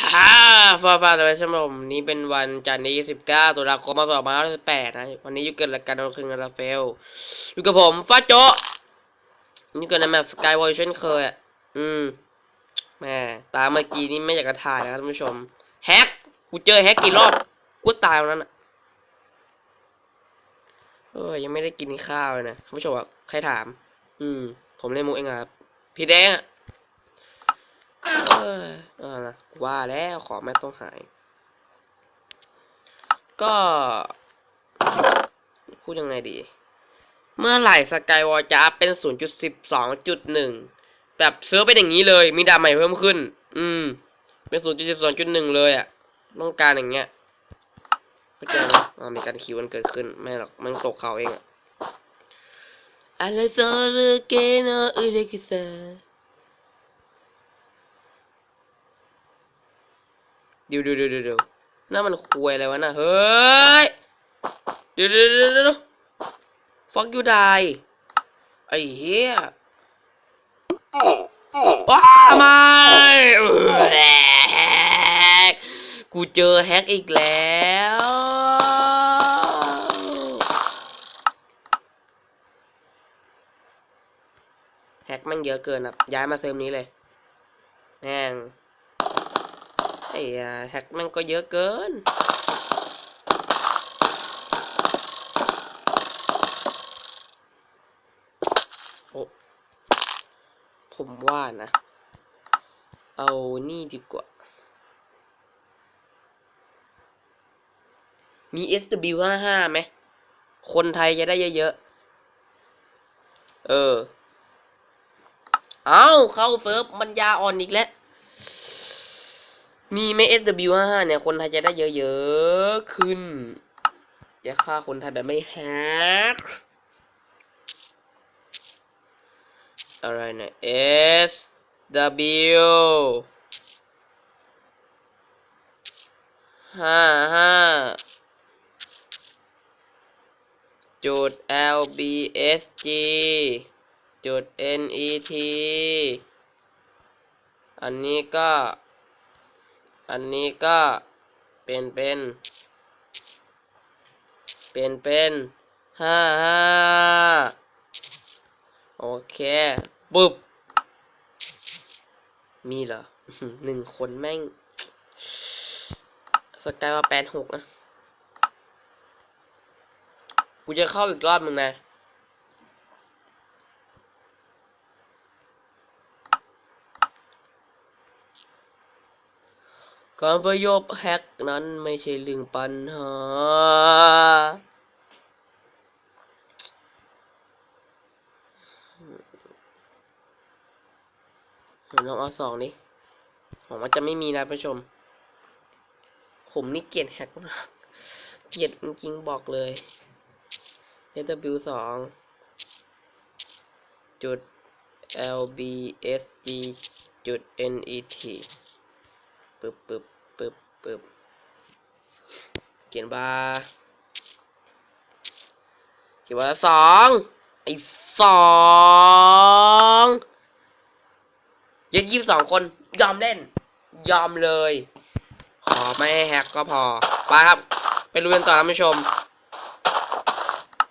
ฮ่าฟ้าฟ้าเลยชมรมนี้เป็นวันจันทร์ที่29ตุลาคมปี2568นะ วันนี้อยู่เกิดรายการดาคืนราฟาเอลอยู่กับผมฟ้าโจนี่เกิดในแมปสกายวอลเช่นเคยอะ อืม แม่ตาเมื่อกี้นี่ไม่อยากจะถ่ายนะครับท่านผู้ชม แฮก กูเจอแฮกกี่รอบ กูตายวันนั้นอะ เออ ยังไม่ได้กินข้าวเลยนะท่านผู้ชมอะใครถาม อืม ผมเล่นมุกเองครับ พี่แดงอะ เออเออนะว่าแล้วขอไม่ต้องหาย ก็ พูดยังไงดี เมื่อไหร่สกายวอลจะอัพเป็น 0.12.1 แบบเซิร์ฟเป็นอย่างนี้เลย มีดาใหม่เพิ่มขึ้น อืม เป็น 0.12.1 เลยอะ่ะต้องการอย่างเงี้ยเข้าใจไหมอ่ามีการคิวมันเกิดขึ้น ไม่หรอก มันตกเขาเองอะอะไรซอลเกนอเลกซา เดี๋ยวเดี๋ยวเดี๋ยวเดี๋ยวนั่นมันคุยอะไรวะน่ะเฮ้ยเดี๋ยวเดี๋ยวเดี๋ยวฟักยูไดไอ้เหี้ยว้าไม่เออแฮกกูเจอแฮกอีกแล้วแฮกม่งเยอะเกินอะย้ายมาเซิร์ฟนี้เลยแม่ง อ้ยาแฮกม่งก็เยอะเกิน โอ้ผมว่านะ เอานี่ดีกว่า มี SW55 ไหม คนไทยจะได้เยอะๆ เออ เอาเข้าเซิร์ฟมันยาอ่อนอีกแล้ว มีไหม SW55 เนี่ย คนไทยจะได้เยอะๆขึ้นจะฆ่าคนไทยแบบไม่แฮกอะไรเนี่ย SW ห้าห้าจุด LBSG จุด NET อันนี้ก็ อันนี้ก็เป็นเป็นเป็นเป็นห้าห้าโอเคปุ๊บ มีเหรอหนึ่งคนแม่ง สกายว่าแปดหกนะ กูจะเข้าอีกรอบมึงนะ การประโยคแฮกนั้นไม่ใช่เรื่องปัญหา ลองเอาสองดิหวังว่าจะไม่มีนะผู้ชม ผมนี่เกลียดแฮกมาก เกลียดจริงๆบอกเลย SW สองจุด LBSG จุด NET ปึ๊บปึ๊บปึ๊บปึ๊บเขียนบาเขียนว่าสองไอ้สองเย็ดยี่สิบสองคนยอมเล่น ยอมเลย ขอไม่แฮกก็พอไปครับ ไปรู้กันต่อท่านผู้ชม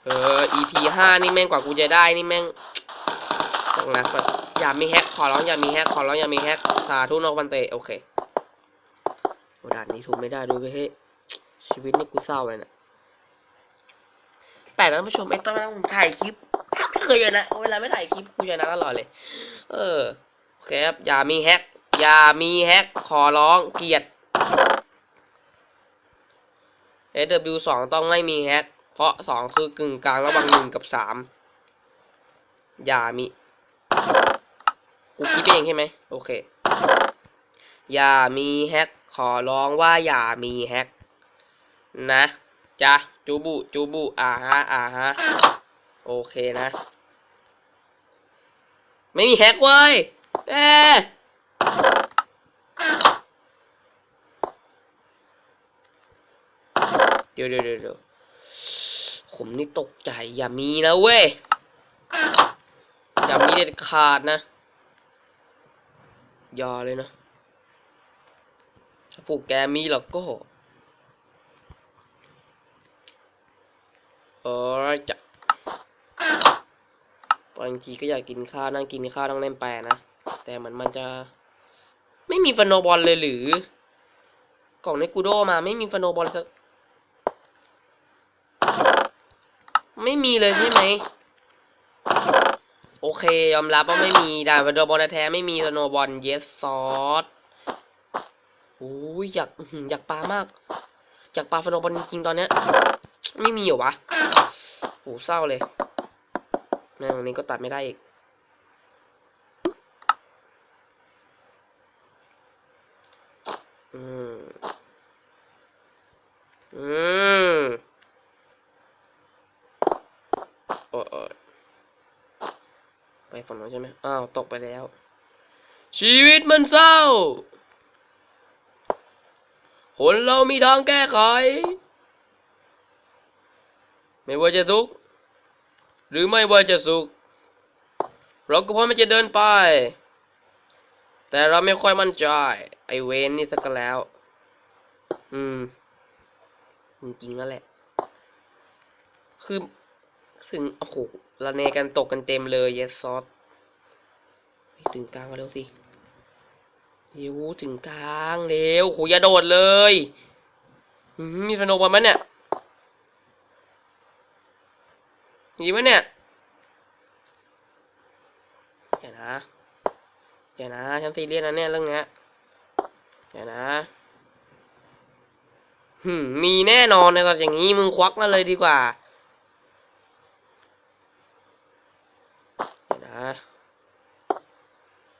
เออ EP ห้านี่แม่งกว่ากูจะได้นี่แม่งต้องนะอย่ามีแฮกขอร้องอย่ามีแฮกขอร้องอย่ามีแฮกสาธุนกบันเตโอเค ด่านนี้ถูกไม่ได้ด้วยเฮ้ยชีวิตนี่กูเศร้าเลยนะแต่ท่านผู้ชมไอ้ตอนนั้นผมถ่ายคลิปไม่เคยเลยนะเวลาไม่ถ่ายคลิปกูชนะตลอดเลย เออโอเคครับอย่ามีแฮกอย่ามีแฮกขอร้องเกลียด SW สองต้องไม่มีแฮกเพราะสองคือกึ่งกลางระหว่างหนึ่งกับสามอย่ามี กูคิดเองใช่ไหม โอเค อย่ามีแฮกขอร้องว่าอย่ามีแฮกนะจ้ะจูบุจูบุอ่าฮะอ่าฮะโอเคนะ ไม่มีแฮกเว้ยเอ๊เดี๋ยวเดี๋ยวเดี๋ยวผมนี่ตกใจอย่ามีนะเว้ย อย่ามีเด็ดขาดนะย่าเลยนะ ถ้าพวกแกมีแล้วก็ เออจะบางทีก็อยากกินข้าวนั่งกินข้าวนั่งเล่นแปรนะ แต่เหมือนมันจะ ไม่มีฟันโนบอลเลยหรือ กล่องในกูโดมาไม่มีฟันโนบอลสักไม่มีเลยใช่ไหม โอเค ยอมรับว่าไม่มีด่านฟโนบอลแท้ไม่มีฟโนบอลเยสซอส อ้ยอยากอยากปลามาก อยากปลาฟโนบอลจริงตอนเนี้ย ไม่มีเหรอวะโหเศร้าเลยแม่งนี้ก็ตัดไม่ได้อีกอืมอืมโอ้ยไปฝั่งนั้นใช่ไหมอ้าว ตกไปแล้ว ชีวิตมันเศร้า คนเรามีทางแก้ไข ไม่ว่าจะทุกข์หรือไม่ว่าจะสุข เราก็พร้อมจะเดินไป แต่เราไม่ค่อยมั่นใจ ไอเวนนี่สักแล้ว อืม จริงๆนั่นแหละ คือถึงโอ้โหระเนกันตกกันเต็มเลย เยสซอสถึงกลางมาเร็วสิ เร็วถึงกลางเร็วโหอย่าโดดเลยหืมมีฟโนบอลมั้ยเนี่ยมีมั้ยเนี่ยอย่านะอย่านะฉันซีเรียสนะเนี่ยเรื่องเนี้ยอย่านะหืมมีแน่นอนในตอนอย่างนี้มึงควักมาเลยดีกว่าอย่านะ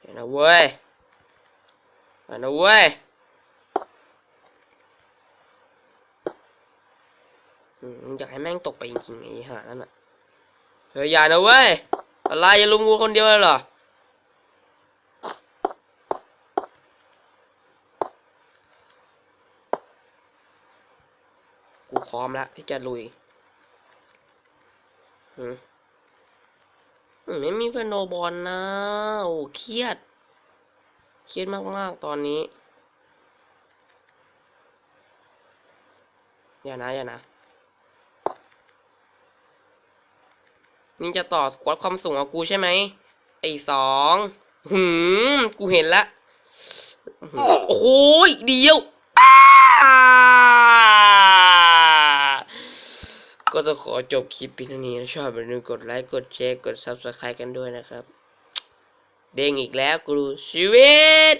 อย่านะเว้ย อย่านะเว้ยอืมอยากให้แม่งตกไปจริงๆไอ้ห่านั่นน่ะเฮ้ยอย่านะเว้ยอะไรอย่าลุมกูคนเดียวเลยเหรอกูพร้อมแล้วที่จะลุยอืมอืมไม่มีเฟนโนบอลนะ โอ้เครียด เครียดมากๆ ตอนนี้ อย่านะ อย่านะ นี่จะต่อควัดความสูงกับกูใช่ไหม ไอ้สอง หืม กูเห็นละ โอ้โหเดียวก็ต้องขอจบคลิปเพียงเท่านี้นะชอบอย่าลืมกดไลค์ กดแชร์ กด subscribe กันด้วยนะครับ เด้งอีกแล้วครูชีวิต